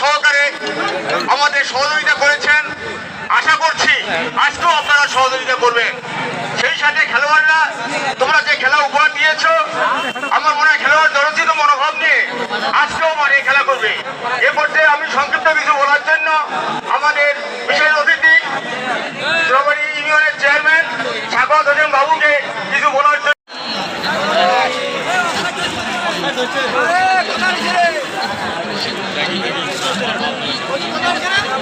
সহকারে আমাদের সহযোগিতা করেছেন। আশা করছি আজকেও আপনারা সহযোগিতা করবেন। সেই সাথে খেলোয়াড়রা, তোমরা যে খেলা উপহার দিয়েছ, আমার মনে হয় খেলোয়াড় জনচিত মনোভাব নিয়ে আজকেও আমার এই খেলা করবে। এ পর্যায়ে আমি সংক্ষিপ্ত কিছু বলার জন্য আমাদের বিশেষ অতিথি চৌবাড়ি ইউনিয়নের চেয়ারম্যান, সাগত হোসেন বাবুকে কিছু বলার জন্য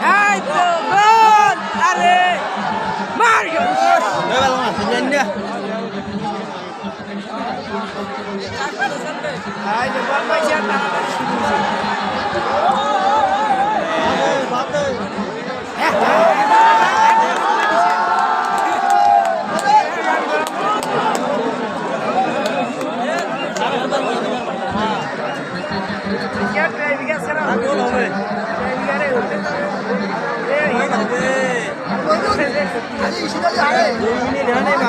Hai, teman, Are! Mario! Level masih dia. আরে ইসিটা আরে এই মিনিট হ্যাঁ না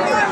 क्या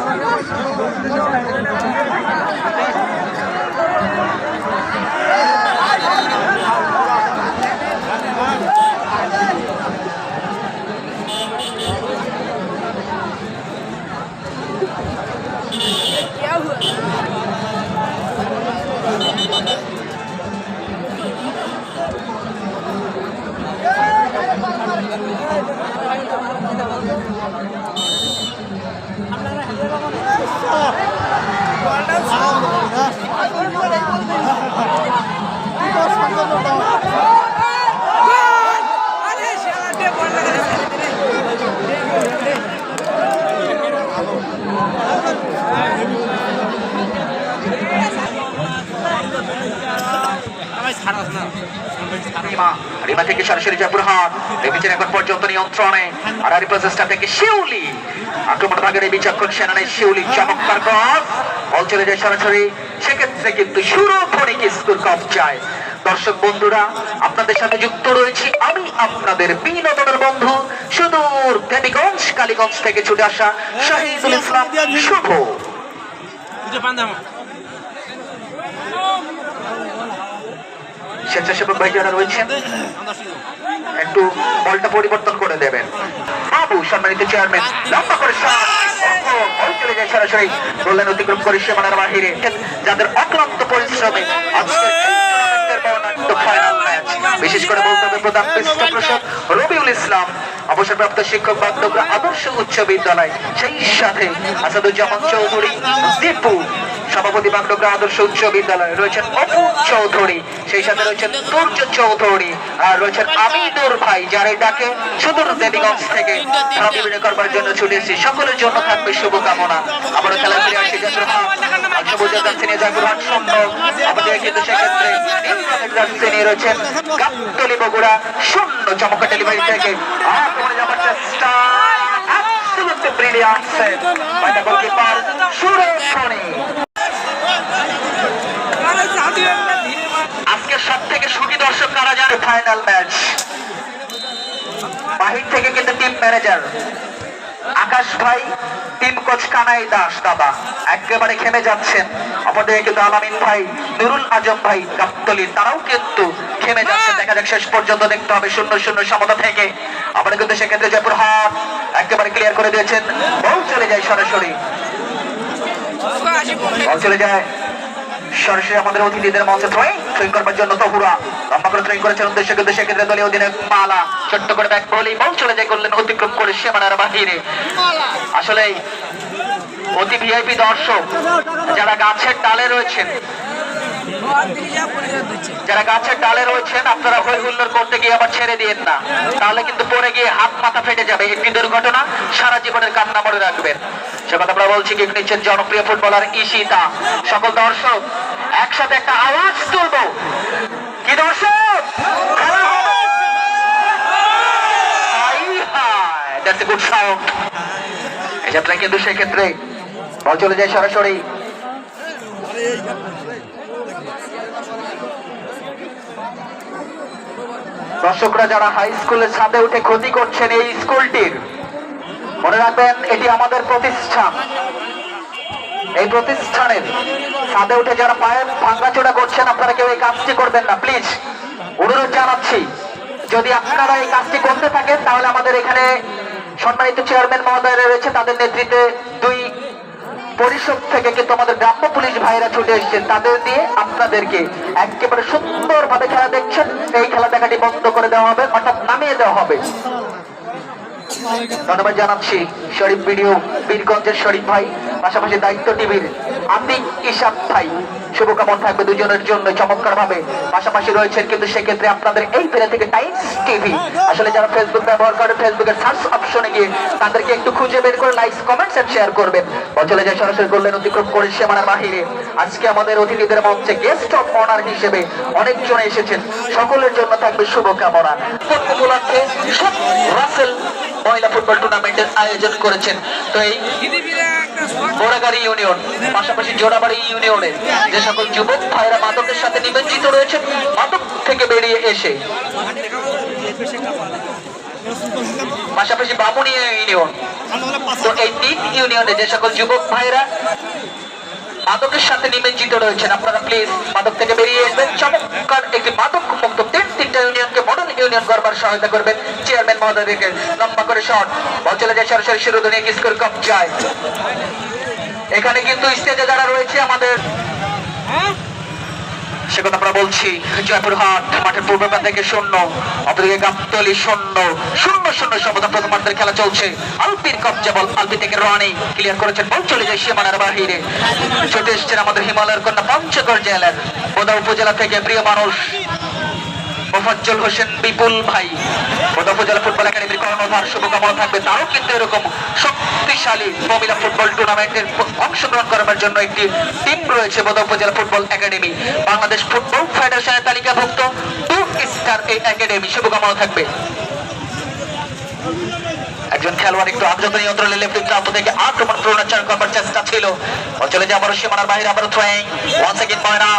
রিমা রিমা থেকে সরাসরি জয়পুরহাট। রেমিচের এখন পর্যন্ত নিয়ন্ত্রণে। আর আরি প্রচেষ্টা থেকে শিউলি। আক্রমণ ভাগের এই বিচক্ষণ সেনানে শিউলি চমৎকার ক্রস বল চলে যায় সরাসরি। সেক্ষেত্রে কিন্তু সুরক্ষণিক স্কুল কপ যায় দর্শক বন্ধুরা, আপনাদের সাথে যুক্ত রয়েছি আমি, আপনাদের বিনোদনের বন্ধু, সুদূর দেবীগঞ্জ কালীগঞ্জ থেকে ছুটে আসা শহীদুল ইসলাম শুভ। স্বেচ্ছাসেবক ভাই যারা রয়েছেন একটু বলটা পরিবর্তন করে দেবেন। বাবু, সম্মানিত চেয়ারম্যান, লম্বা করে যাদের পরিশ্রমে বিশেষ করে প্রধান ইসলাম, অবসরপ্রাপ্ত শিক্ষক বান্ধবরা আদর্শ উচ্চ বিদ্যালয়, সেই সাথে আসাদুজ্জামান চৌধুরী, দীপু সভাপতি বাগডোগরা আদর্শ উচ্চ বিদ্যালয় রয়েছেন অপু চৌধুরী। সেই সাথে রয়েছেন তুর্য চৌধুরী আর রয়েছেন আমিদুর ভাই, যার ডাকে সুদূর দেবীগঞ্জ থেকে। খেলা করবার জন্য ছুটে এসেছি। সকলের জন্য থাকবে শুভকামনা। আবারও খেলা ফিরে আসি জাসুর হাট আর সবুজ নিয়ে জাগুর হাট শূন্য। আমাদের কিন্তু সেক্ষেত্রে নীল রঙের জার্সি নিয়ে রয়েছেন গাবতলি বগুড়া শূন্য। চমকা ডেলিভারি থেকে আক্রমণে যাবার চেষ্টা। Absolutely brilliant by the goalkeeper Suresh খনি আজকে সব থেকে সুখী জানে ফাইনাল ম্যাচ বাহির থেকে কিন্তু টিম ম্যানেজার আকাশ ভাই টিম কোচ কানাই দাস দাদা, একেবারে খেমে যাচ্ছেন। অপরদিকে কিন্তু আলামিন ভাই, নুরুল আজম ভাই, গাবতলি, তারাও কিন্তু খেমে যাচ্ছেন দেখা যাক শেষ পর্যন্ত দেখতে হবে শূন্য শূন্য সমতা থেকে। আমরা কিন্তু সেক্ষেত্রে জয়পুর হাট একেবারে ক্লিয়ার করে দিয়েছেন। বল চলে যায় সরাসরি। বল চলে যায়। সরাসরি আমাদের অতিথিদের মঞ্চে থ্রোয়িং থ্রোয়িং করবার জন্য তহুরা। লম্বা করে থ্রোয়িং করেছেন উদ্দেশ্য কিন্তু সেক্ষেত্রে দলীয় অধীনে মালা। ছোট্ট করে ব্যাক বলেই বল চলে যায় করলেন অতিক্রম করে সীমানার বাহিরে। আসলে অতি ভিআইপি দর্শক যারা গাছের ডালে রয়েছেন যারা গাছের ডালে রয়েছেন আপনারা হই হুল্লোড় করতে গিয়ে আবার ছেড়ে দিয়েন না। তাহলে কিন্তু পড়ে গিয়ে হাত মাথা ফেটে যাবে একটি দুর্ঘটনা সারা জীবনের কান্না মনে রাখবেন। সে কথা আমরা বলছি কি নিচ্ছেন জনপ্রিয় ফুটবলার ঈশিতা। সকল দর্শক একসাথে একটা আওয়াজ তুলবো। কি দর্শক? দর্শকরা যারা হাই স্কুলের ছাদে উঠে ক্ষতি করছেন এই স্কুলটির মনে রাখবেন এটি আমাদের প্রতিষ্ঠান। এই প্রতিষ্ঠানের ছাদে উঠে যারা পায়ের ভাঙ্গাচোরা করছেন, আপনারা কেউ এই কাজটি করবেন না। প্লিজ, অনুরোধ জানাচ্ছি, যদি আপনারা এই কাজটি করতে থাকেন, তাহলে আমাদের এখানে সম্মানিত চেয়ারম্যান মহোদয়রা রয়েছে, তাদের নেতৃত্বে দুই পরিষদ থেকে কিন্তু আমাদের গ্রাম্য পুলিশ ভাইরা ছুটে এসেছেন। তাদের দিয়ে আপনাদেরকে একেবারে সুন্দরভাবে খেলা দেখছেন। এই খেলা দেখাটি বন্ধ করে দেওয়া হবে, অর্থাৎ নামিয়ে দেওয়া হবে। ধন্যবাদ জানাচ্ছি শরীফ ভিডিও বীরগঞ্জের শরীফ ভাই। পাশাপাশি দায়িত্ব টিভির আতিক ইশাক ভাই। শুভকামনা থাকবে দুজনের জন্য চমৎকার ভাবে পাশাপাশি রয়েছেন কিন্তু সেক্ষেত্রে আপনাদের এই পেরে থেকে টাইমস টিভি। আসলে যারা ফেসবুক ব্যবহার করে ফেসবুকের সার্চ অপশনে গিয়ে তাদেরকে একটু খুঁজে বের করে লাইক কমেন্টস এন্ড শেয়ার করবেন। চলে যায় সরাসরি করলেন অতিক্রম করে সীমানার বাহিরে। আজকে আমাদের অতিথিদের মঞ্চে গেস্ট অফ অনার হিসেবে অনেকজন এসেছেন। সকলের জন্য থাকবে শুভকামনা। উপলক্ষে রাসেল মহিলা ফুটবল টুর্নামেন্টের আয়োজন করেছেন। তো এই বোরাগাড়ি ইউনিয়ন, পাশাপাশি জোড়াবাড়ি ইউনিয়নের যে সকল যুবক ভাইরা মাদকের সাথে নিবেদিত রয়েছেন, মাদক থেকে বেরিয়ে এসে। পাশাপাশি বামুনিয়া ইউনিয়ন। তো এই তিন ইউনিয়নে যে সকল যুবক ভাইরা মাদকের সাথে নিমজ্জিত রয়েছেন। আপনারা প্লিজ মাদক থেকে বেরিয়ে আসবেন। চমৎকার একটি মাদক মুক্ত তিন তিনটা ইউনিয়নকে মডেল ইউনিয়ন করবার সহায়তা করবেন চেয়ারম্যান মহোদয়কে লম্বা করে শট বল চলে যায় সরাসরি শুরু ধরে কিসকর কাপ যায়। এখানে কিন্তু স্টেজে যারা রয়েছে আমাদের সে কথা আমরা বলছি। জয়পুরহাট মাঠের পূর্ব থেকে শূন্য, অপরদিকে গাবতলি শূন্য শূন্য শূন্য সমতা প্রথমার্ধের খেলা চলছে। আলপির কবজা বল আলপি থেকে রানি ক্লিয়ার করেছেন বল, চলে যায় সীমানার বাহিরে। ছুটে এসছেন আমাদের হিমালয়ের কন্যা পঞ্চগড় জেলার, বোদা উপজেলা থেকে প্রিয় মানুষ। মোফাজ্জল হোসেন বিপুল ভাই। উপজেলা ফুটবল একাডেমির কর্ণধার শুভকামনা থাকবে। তারও কিন্তু এরকম শক্তিশালী মহিলা ফুটবল টুর্নামেন্টের অংশগ্রহণ করার জন্য একটি টিম রয়েছে বোদা উপজেলা ফুটবল একাডেমি। বাংলাদেশ ফুটবল ফেডারেশনের তালিকাভুক্ত টু স্টার এই একাডেমি। শুভকামনা থাকবে। একজন খেলোয়াড় একটু আগ্রহ নিয়ন্ত্রণে লেফট প্রান্ত থেকে আক্রমণ প্রণাচার করবার চেষ্টা ছিল। অঞ্চলে যে আবারও সীমানার বাইরে, আবারও থ্রোয়িং ওয়ান সেকেন্ড ময়না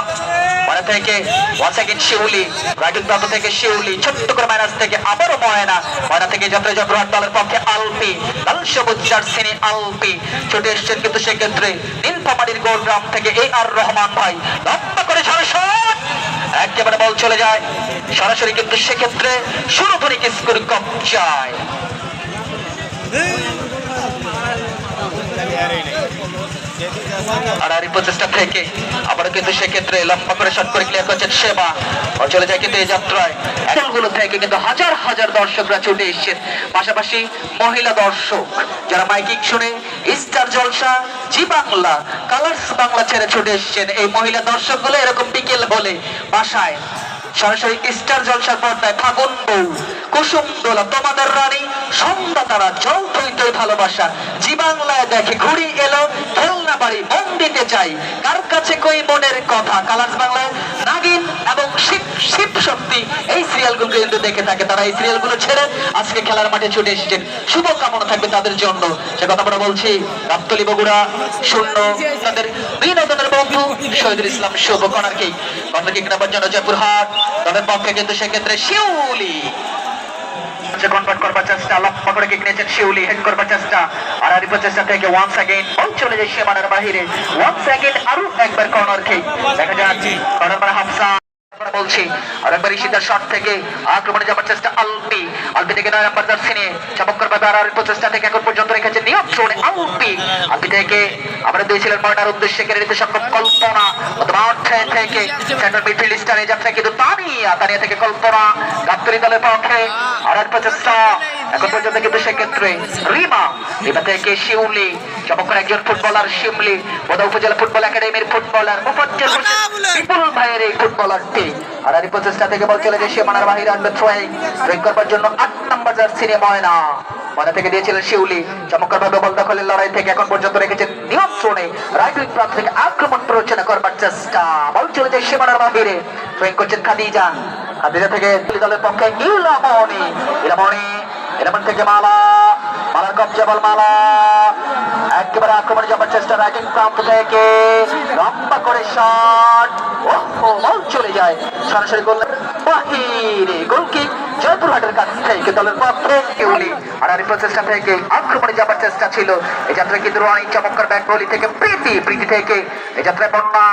ময়না থেকে ওয়ান সেকেন্ড শিউলি রাইট প্রান্ত থেকে শিউলি ছোট্ট করে মাইনাস থেকে আবারও ময়না ময়না থেকে যাত্রা জগরাট দলের পক্ষে আলপি লাল সবুজ জার্সিনি আলপি ছুটে এসছেন কিন্তু সেক্ষেত্রে নীলফামারির গোল গ্রাম থেকে এ আর রহমান ভাই। লম্বা করে ঝড় একেবারে বল চলে যায়। সরাসরি কিন্তু সেক্ষেত্রে সুরধনিক স্কোর কবজায় আড়াআড়ি প্রচেষ্টা থেকে আবারও কিন্তু সেক্ষেত্রে লম্বা করে শট করে ক্লিয়ার করছেন সেবা। চলে যায় কিন্তু এই যাত্রায়। থেকে কিন্তু হাজার হাজার দর্শকরা ছুটে এসছেন। পাশাপাশি মহিলা দর্শক, যারা মাইকিং শুনে Star Jalsha, Zee Bangla, Colors Bangla ছেড়ে ছুটে এসছেন। এই মহিলা দর্শকগুলো এরকম বিকেল হলে বাসায়। সরাসরি স্টার জলসার পর্দায় ফাগুন বউ। কুসুম দোলা তোমাদের রানী সন্ধ্যা তারা জল তৈ তৈ ভালোবাসা। জি বাংলায় দেখে ঘুড়ি এলো, খেলনা বাড়ি মন দিতে চাই কার কাছে কই মনের কথা? কালার্স বাংলায় নাগিন এবং শিব শিব শক্তি। এই সিরিয়ালগুলো কিন্তু দেখে থাকে তারা। এই সিরিয়ালগুলো ছেড়ে আজকে খেলার মাঠে ছুটে এসেছেন শুভ কামনা থাকবে তাদের জন্য। সে কথা আমরা বলছি গাবতলি বগুড়া শূন্য, তাদের বিনোদনের বন্ধু শহীদুল ইসলাম শুভ কনারকে কথা কিক নাম্বার জন্য জয়পুরহাট তাদের পক্ষে কিন্তু সেক্ষেত্রে শিউলি। কনভার্ট করবার চেষ্টা লক্ষ্য করে কিক নিয়েছেন শিউলি হেড করবার চেষ্টা। আর আর প্রচেষ্টা থেকে ওয়ান্স অ্যাগেন বল চলে যায় সীমানার বাহিরে। ওয়ান্স অ্যাগেন আরও একবার কর্নার কিক দেখা যাচ্ছে কর্নার পর হাফসা। আমরা বলছি, আর একবার ঈশিতার শট থেকে আক্রমণে যাবার চেষ্টা, আলপি। আলপি থেকে নয় নাম্বার জার্সি নিয়ে চমৎকার ভাবে আর প্রচেষ্টা থেকে এখন পর্যন্ত রেখেছে নিয়ন্ত্রণে আলপি। আলপি থেকে আমরা দিয়েছিলেন পয়েন্টার উদ্দেশ্যে কেড়ে নিতে সক্ষম কল্পনা। অর্থে থেকে সেন্টার মিডফিল্ড স্টারে যাচ্ছে কিন্তু তানিয়া তানিয়া থেকে কল্পনা। গাবতলি দলের পক্ষে আর এক প্রচেষ্টা। এখন পর্যন্ত কিন্তু সেক্ষেত্রে রিমা রিমা থেকে শিউলি চমৎকার একজন ফুটবলার শিমলি বোধা উপজেলা ফুটবল একাডেমির ফুটবলার মুফাজ্জল হোসেন বিপুল ভাইয়ের এই ফুটবলারটি। আর প্রচেষ্টা থেকে বল চলে যায় সীমানার বাহিরে থ্রোয়িং জন্য আট নম্বর জার্সি নিয়ে ময়না। ময়না থেকে দিয়েছিলেন শিউলি চমৎকার ভাবে বল দখলের লড়াই থেকে এখন পর্যন্ত রেখেছেন নিয়ন্ত্রণে রাইট উইং প্রান্ত থেকে আক্রমণ প্ররোচনা করবার চেষ্টা। বল চলে যায় সীমানার বাহিরে। থ্রোয়িং করছেন খাদিজা। খাদিজা থেকে দলের পক্ষে ইলামনি ইলামনি ইলামন থেকে মালা, মালার কবজা বল মালা। একেবারে আক্রমণে যাবার চেষ্টা রাইটিং প্রান্ত থেকে। লম্বা করে শট চলে যায়। সরাসরি গোল বাহিরে গোলকি জয়পুরহাটের কাছ থেকে দলের প্রচেষ্টা থেকে আক্রমণে যাবার চেষ্টা ছিল। এই যাত্রায় কিন্তু অনেক চমৎকার ব্যাক বলি থেকে প্রীতি প্রীতি থেকে। এই যাত্রায় বন্যা।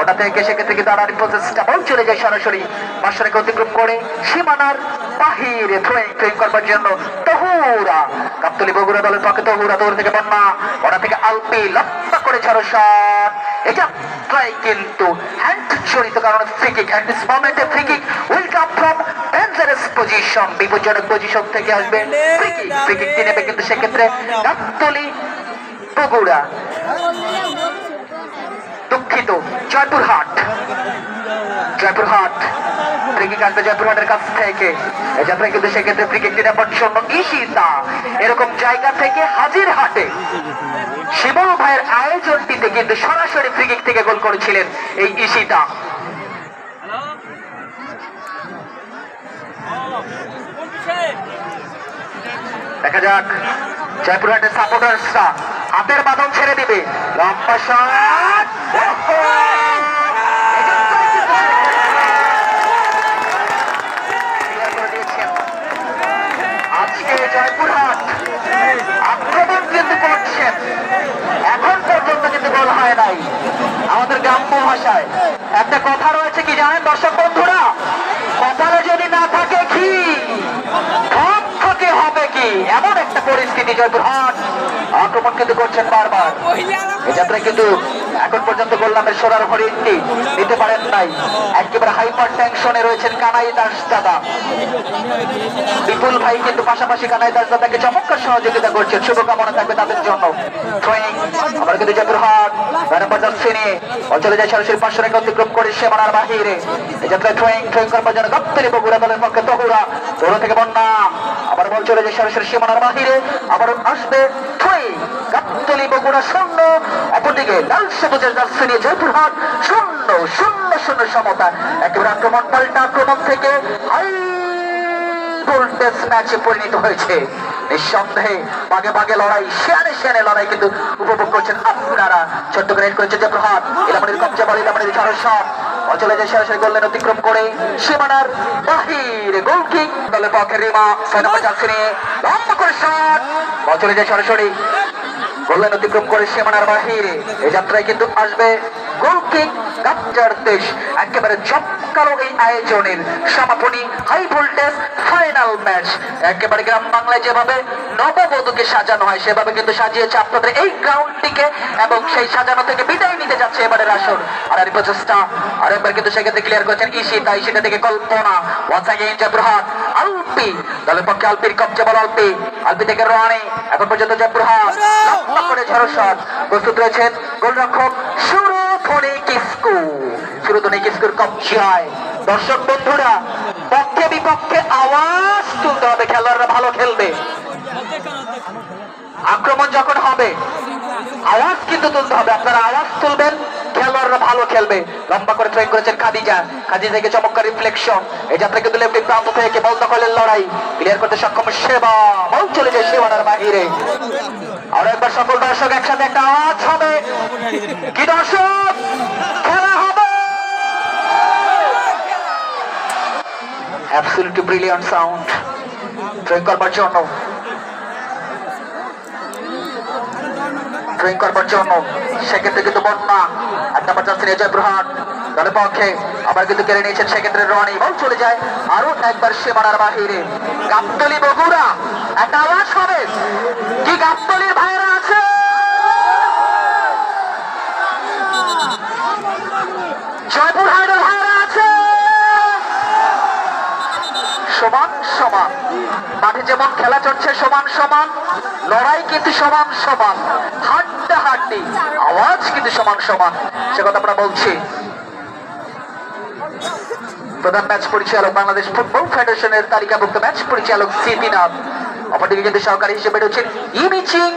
ওটা থেকে সেক্ষেত্রে কিন্তু প্রচেষ্টা। বল চলে যায় সরাসরি। পার্শ্বরেখা অতিক্রম করে সীমানার বাহিরে থ্রোয়িং থ্রোয়িং করবার জন্য তহুরা। কাপ্তলি বগুড়া দলের পক্ষে তহুরা দৌড় থেকে বন্যা ওটা থেকে আলপি লম্বা করে ছাড়ো শট। এটা প্রায় কিন্তু হ্যান্ড জড়িত কারণে ফ্রি কিক অ্যাট দিস মোমেন্টে free kick will come from dangerous position বিপজ্জনক পজিশন থেকে আসবে ফ্রি কিক ফ্রি কিকটি নেবে কিন্তু সেক্ষেত্রে গাবতলি বগুড়া। দুঃখিত জয়পুরহাট। জয়পুরহাট। গোল করেছিলেন এই দেখা যাক জয়পুরহাটের সাপোর্টার্সরা হাতের বাঁধন ছেড়ে দিবে। লম্বা শট ওহো! Clear করে দিয়েছেন। আজকে জয়পুরহাট আক্রমণ কিন্তু করছেন এখন পর্যন্ত কিন্তু গোল হয় নাই আমাদের গ্রাম্য ভাষায়। একটা কথা রয়েছে কি জানেন দর্শক বন্ধুরা? কথাটা যদি না থাকে কি? থেকে হবে কি? এমন একটা পরিস্থিতি জয়পুরহাট আক্রমণ কিন্তু করছেন বারবার। এই যাত্রায় কিন্তু এখন পর্যন্ত গোল্লামের সোনার হরিণটি নিতে পারেন নাই। একেবারে হাইপার টেনশনে রয়েছেন কানাই দাস দাদা। বিপুল ভাই কিন্তু পাশাপাশি কানাই দাস দাদাকে চমৎকার সহযোগিতা করছেন। শুভকামনা থাকবে তাদের জন্য। আবার কিন্তু জয়পুরহাট বাজার শ্রেণি অঞ্চলে যায় সরাসরি পাঁচশো রেখা অতিক্রম করে সীমানার বাহিরে। এই যাত্রায় থ্রোয়িং থ্রোয়িং করবার জন্য গপ্তরি বগুড়া দলের পক্ষে তহুরা থেকে বন্যা। আবার বল চলে যায় সরাসরি সীমানার বাহিরে। আবার আসবে থ্রোয়িং গাবতলি বগুড়া শূন্য অপরদিকে উপভোগ করছেন আপনারা। ছোট্ট গ্রেড করেছে যে ইলামানির কবজা বল ইলামানির শট অচলে যে সরাসরি গোলের অতিক্রম করে সীমানার বাহিরে গোল কিক। দলের পক্ষে রিমা করে অচলে যে সরাসরি গোলের অতিক্রম করে সীমানার বাহিরে। এই যাত্রায় কিন্তু আসবে গোলকিং গাপ্টার দেশ একেবারে চমকালো এই আয়োজনের সমাপনী হাই ভোল্টেজ ফাইনাল ম্যাচ একেবারে গ্রাম বাংলায় যেভাবে নববধূকে সাজানো হয় সেভাবে কিন্তু সাজিয়েছে আপনাদের এই গ্রাউন্ডটিকে এবং সেই সাজানো থেকে বিদায় নিতে যাচ্ছে এবারের আসর আর প্রচেষ্টা আর একবার কিন্তু সেক্ষেত্রে ক্লিয়ার করেছেন থেকে কল্পনা। ওয়ান্স আলপি দলের পক্ষে আলপির কবজা বল আলপি। আলপি থেকে রানি এখন পর্যন্ত লম্বা করে ঝড়ো শট। প্রস্তুত রয়েছেন গোলরক্ষক শুরু দর্শক বন্ধুরা, পক্ষে বিপক্ষে আওয়াজ তুলতে হবে, খেলোয়াড়রা ভালো খেলবে। আক্রমণ যখন হবে, আওয়াজ কিন্তু তুলতে হবে। আপনারা আওয়াজ তুলবেন, খেলোয়াড়রা ভালো খেলবে। লম্বা করে ট্রেন করেছেন খাদিজা। খাদিজা থেকে চমৎকার রিফ্লেকশন এই যাত্রা কিন্তু লেফট প্রান্ত থেকে বল দখলের লড়াই। ক্লিয়ার করতে সক্ষম সেবা। বল চলে যায় সেবানার বাহিরে আর একবার সকল দর্শক একসাথে একটা আওয়াজ হবে। কি দর্শক? খেলা হবে। অ্যাবসলিউটলি ব্রিলিয়ান্ট সাউন্ড ট্রেন করবার জন্য। ড্রয়িং করবার জন্য। সেক্ষেত্রে কিন্তু বন্যা। এক নাম্বার যাচ্ছেন এজয় ব্রহাট দলের পক্ষে আবার কিন্তু কেড়ে নিয়েছেন সেক্ষেত্রে রনি। বল চলে যায়। আরও একবার সীমানার বাহিরে। গাবতলি বগুড়া। একটা আওয়াজ কি ভাইরা আছে? জয়পুর ভাইরা আছে? সমান সমান। মাঠে যেমন খেলা চলছে, সমান সমান। লড়াই কিন্তু সমান সমান। হাড্ডা হাড্ডি। আওয়াজ কিন্তু সমান সমান। সে কথা আমরা বলছি। প্রধান ম্যাচ পরিচালক বাংলাদেশ ফুটবল ফেডারেশনের তালিকাভুক্ত ম্যাচ পরিচালক সিপিনাথ অপরদিকে কিন্তু সহকারী হিসেবে রয়েছেন ইমিচিং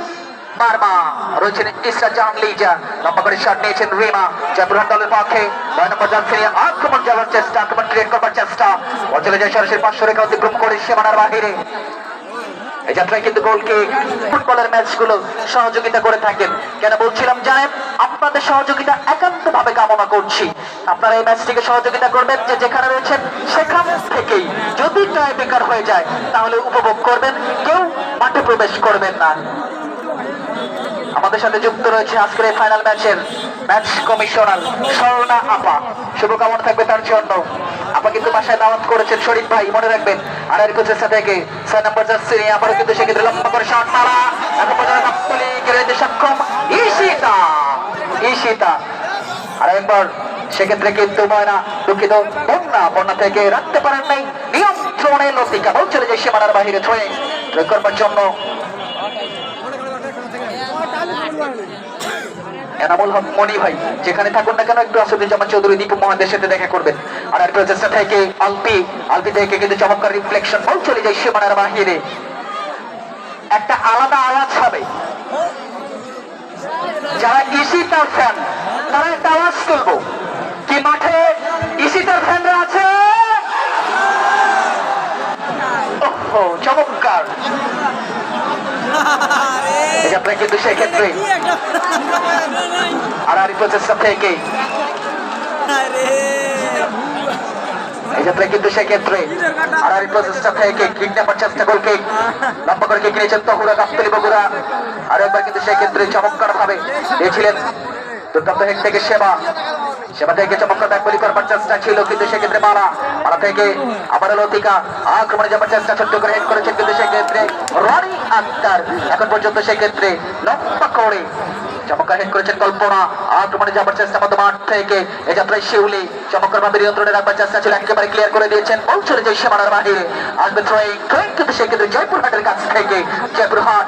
বার্মা। রয়েছেন ইসরা জাহান লিজা। লম্বা করে শট নিয়েছেন রিমা। জয়পুরহাট দলের পক্ষে নয় নম্বর নিয়ে আক্রমণ যাওয়ার চেষ্টা, আক্রমণ ক্রিয়েট করবার চেষ্টা। ও চলে যায় সরাসরি পাঁচশো রেখা অতিক্রম করে সীমানার বাহিরে। এই যাত্রায় কিন্তু গোলকে ফুটবলের ম্যাচগুলো সহযোগিতা করে থাকেন। কেন বলছিলাম আপনাদের সহযোগিতা একান্ত ভাবে কামনা করছি। আপনারা এই ম্যাচটিকে সহযোগিতা করবেন যে যেখানে রয়েছেন, সেখান থেকেই। যদি টাই বেকার হয়ে যায়, তাহলে উপভোগ করবেন, কেউ মাঠে প্রবেশ করবেন না। আমাদের সাথে যুক্ত রয়েছে আজকের এই ফাইনাল ম্যাচের ম্যাচ কমিশনার স্বর্ণা আপা। শুভকামনা থাকবে তার জন্য। আপা কিন্তু বাসায় দাওয়াত করেছেন শরীফ ভাই, মনে রাখবেন। আর এর প্রচেষ্টা থেকে ছয় নম্বর জার্সি আবারও কিন্তু সেক্ষেত্রে লম্বা করে শট মারা। এখন পর্যন্ত সক্ষম ঈশিতা। ঈশিতা। আর একবার সেক্ষেত্রে কিন্তু ময়না দুঃখিত, বন্যা। বন্যা থেকে রাখতে পারেন নাই। নিয়ন্ত্রণে লতিকা বল চলে যায় সীমানার বাহিরে প্রয়োগ করবার জন্য এনামুল হক মনি ভাই, যেখানে থাকুন না কেন, একটু আসাদুজ্জামান চৌধুরী, দীপু মহাদের সাথে দেখা করবেন। আর আর প্রচেষ্টা থেকে আলপি আলপি থেকে কিন্তু চমৎকার রিফ্লেকশন বল চলে যায় সীমানার বাহিরে। একটা আলাদা আওয়াজ হবে। যারা ইসিতার ফ্যান তারা একটা আওয়াজ তুলবো। কি মাঠে ইসিতার ফ্যানরা আছে? চমৎকার। এই যাত্রায় কিন্তু সেক্ষেত্রে আর আর প্রচেষ্টা থেকে এই যাত্রায় কিন্তু সেক্ষেত্রে আর আর প্রচেষ্টা থেকে কিক নেবার চেষ্টা করকে লম্বা করে কিক নিয়েছেন তহুরা গাফতলি বগুড়া। আর একবার কিন্তু সেক্ষেত্রে চমৎকার ভাবে দিয়েছিলেন দুর্দান্ত হেড থেকে সেবা। সেবা ব্যাক বলি করবার চেষ্টা ছিল কিন্তু সেক্ষেত্রে মারা। মারা থেকে আবার লতিকা আক্রমণে যাবার চেষ্টা ছোট্ট করে হেড করেছেন কিন্তু সেক্ষেত্রে রনি আক্তার। এখন পর্যন্ত সেক্ষেত্রে করে হেড করেছেন কল্পনা। যাবার চেষ্টা থেকে শিউলি চেষ্টা ছিল, একেবারে ক্লিয়ার করে দিয়েছেন। বাহিরে জয়পুরহাটের কাছ থেকে জয়পুরহাট।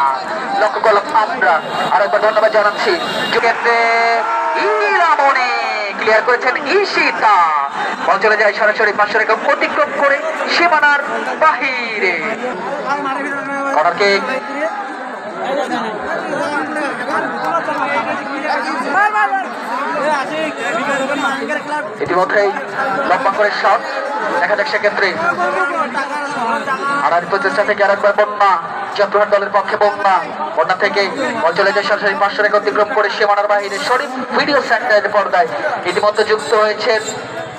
লক্ষ্য আমরা আর ধন্যবাদ জানাচ্ছি। ক্লিয়ার করেছেন ঈশিতা। বল চলে যায় সরাসরি পাঁচশো রেখা অতিক্রম করে সীমানার বাহিরে। ইতিমধ্যেই লম্বা করে শট দেখা যাক সেক্ষেত্রে। আড়াই প্রচেষ্টা থেকে আরেকবার বন্যা। চট্টগ্রাম দলের পক্ষে বন্যা বন্যা থেকে অঞ্চলে যে সরাসরি পাঁচশো অতিক্রম করে সীমানার বাহিরে শরীফ ভিডিও পর্দায়। ইতিমধ্যে যুক্ত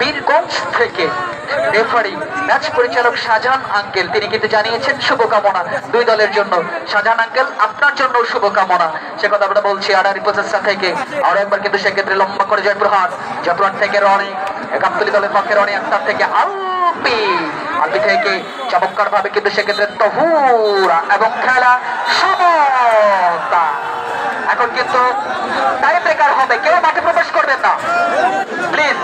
বীরগঞ্জ থেকে রেফারি, ম্যাচ পরিচালক শাহজাহান আঙ্কেল। তিনি কিন্তু জানিয়েছেন শুভকামনা দুই দলের জন্য। শাহজাহান আঙ্কেল, আপনার জন্য শুভকামনা। সে কথা আমরা বলছি আড়াই প্রচেষ্টা থেকে। আরও একবার কিন্তু সেক্ষেত্রে লম্বা করে জয়পুরহাট জয়পুরহাট থেকে রনি, একাত্তরি দলের পক্ষে রনি আক্তার থেকে আলপি আদি থেকে চমৎকার ভাবে কিন্তু সেক্ষেত্রে তহুরা এবং খেলা সমতা এখন কিন্তু টাই ব্রেকার হবে। কেউ মাঠে প্রবেশ করবেন না। প্লিজ